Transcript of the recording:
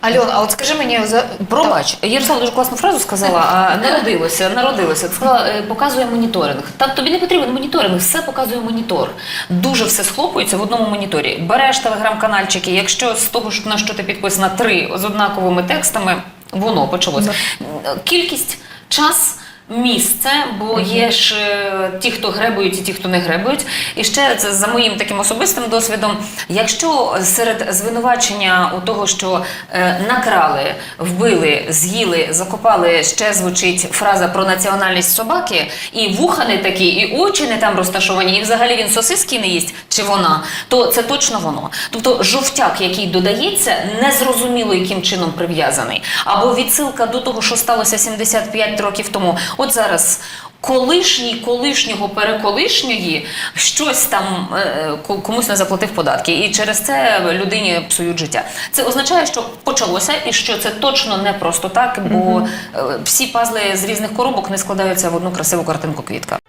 Альон, а от скажи мені за Пробач, Ярослава дуже класну фразу сказала. а, Народилося, народилося. Сказала, е, показує моніторинг. Та тобі не потрібен моніторинг, все показує монітор. Дуже все схлопується в одному моніторі. Береш телеграм-канальчики, якщо з того, на що ти підписана, три з однаковими текстами, воно почалося. Кількість, час. Місце, бо є ж е, ті, хто гребують, і ті, хто не гребують. І ще це за моїм таким особистим досвідом. Якщо серед звинувачення у того, що е, накрали, вбили, з'їли, закопали, ще звучить фраза про національність собаки, і вуха не такі, і очі не там розташовані, і взагалі він сосиски не їсть, чи вона, то це точно воно. Тобто жовтяк, який додається, незрозуміло яким чином прив'язаний. Або відсилка до того, що сталося 75 років тому. От зараз. Колишній колишнього переколишньої щось там е, комусь не заплатив податки, і через це людині псують життя. Це означає, що почалося, і що це точно не просто так, бо е, всі пазли з різних коробок не складаються в одну красиву картинку квітка.